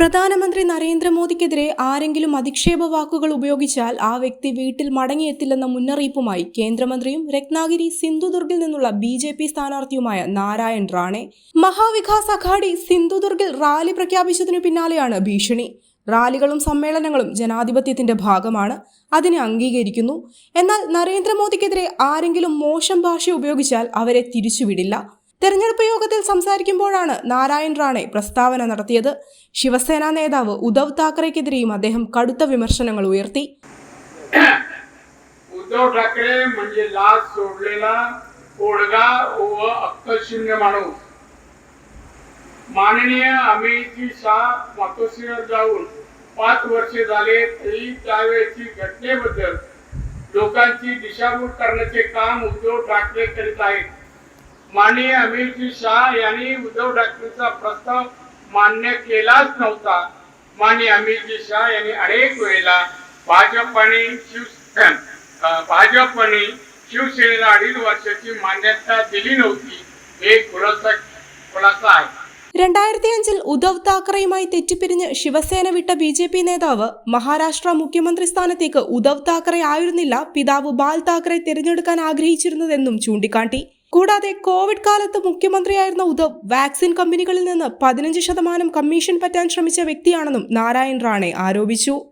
പ്രധാനമന്ത്രി നരേന്ദ്രമോദിക്കെതിരെ ആരെങ്കിലും അധിക്ഷേപ വാക്കുകൾ ഉപയോഗിച്ചാൽ ആ വ്യക്തി വീട്ടിൽ മടങ്ങിയെത്തില്ലെന്ന മുന്നറിയിപ്പുമായി കേന്ദ്രമന്ത്രിയും രത്നാഗിരി സിന്ധുദുർഗിൽ നിന്നുള്ള ബി ജെ പി സ്ഥാനാർത്ഥിയുമായ നാരായൺ റാണെ മഹാവികാസ് അഘാഡി സിന്ധുദുർഗിൽ റാലി പ്രഖ്യാപിച്ചതിനു പിന്നാലെയാണ് ഭീഷണി. റാലികളും സമ്മേളനങ്ങളും ജനാധിപത്യത്തിന്റെ ഭാഗമാണ് അതിനെ അംഗീകരിക്കുന്നു. എന്നാൽ നരേന്ദ്രമോദിക്കെതിരെ ആരെങ്കിലും മോശം ഭാഷ ഉപയോഗിച്ചാൽ അവരെ തിരിച്ചുവിടില്ല. തെരഞ്ഞെടുപ്പ് യോഗത്തിൽ സംസാരിക്കുമ്പോഴാണ് നാരായൺ റാണെ പ്രസ്താവന നടത്തിയത് ശിവസേന നേതാവ് ഉദ്ധവ് താക്കറെക്കെതിരെയും അദ്ദേഹം കടുത്ത വിമർശനങ്ങൾ ഉയർത്തി उद्धव ठाकरे म्हणजे लाच सोडलेला ओढगा व अक्कलशून्य माणूस माननीय अमितजी शाह मातोश्रीवर जाऊन पाच वर्षे झाले तरी त्यावेळेची घटनेबद्दल लोकांची दिशाभूल करण्याचे काम उद्धव ठाकरे करीत आहेत माननीय अमितजी शाह यांनी उद्धव ठाकरेंचा प्रस्ताव मान्य केलाच नव्हता माननीय अमितजी शाह यांनी अनेक वेळेला भाजप आणि शिव अं, भाजप आणि शिवसेनेला अडीच वर्षाची मान्यता दिली नव्हती हे खुलासा खुलासा आहे രണ്ടായിരത്തി അഞ്ചിൽ ഉദ്ധവ് താക്കറെയുമായി തെറ്റിപ്പിരിഞ്ഞ് ശിവസേന വിട്ട ബി ജെ പി നേതാവ് മഹാരാഷ്ട്ര മുഖ്യമന്ത്രി സ്ഥാനത്തേക്ക് ഉദ്ധവ് താക്കറെ ആയിരുന്നില്ല പിതാവ് ബാൽ താക്കറെ തിരഞ്ഞെടുക്കാൻ ആഗ്രഹിച്ചിരുന്നതെന്നും ചൂണ്ടിക്കാട്ടി കൂടാതെ കോവിഡ് കാലത്ത് മുഖ്യമന്ത്രിയായിരുന്ന ഉദ്ധവ് വാക്സിൻ കമ്പനികളിൽ നിന്ന് പതിനഞ്ച് ശതമാനം കമ്മീഷൻ പറ്റാൻ ശ്രമിച്ച വ്യക്തിയാണെന്നും നാരായൺ റാണെ ആരോപിച്ചു.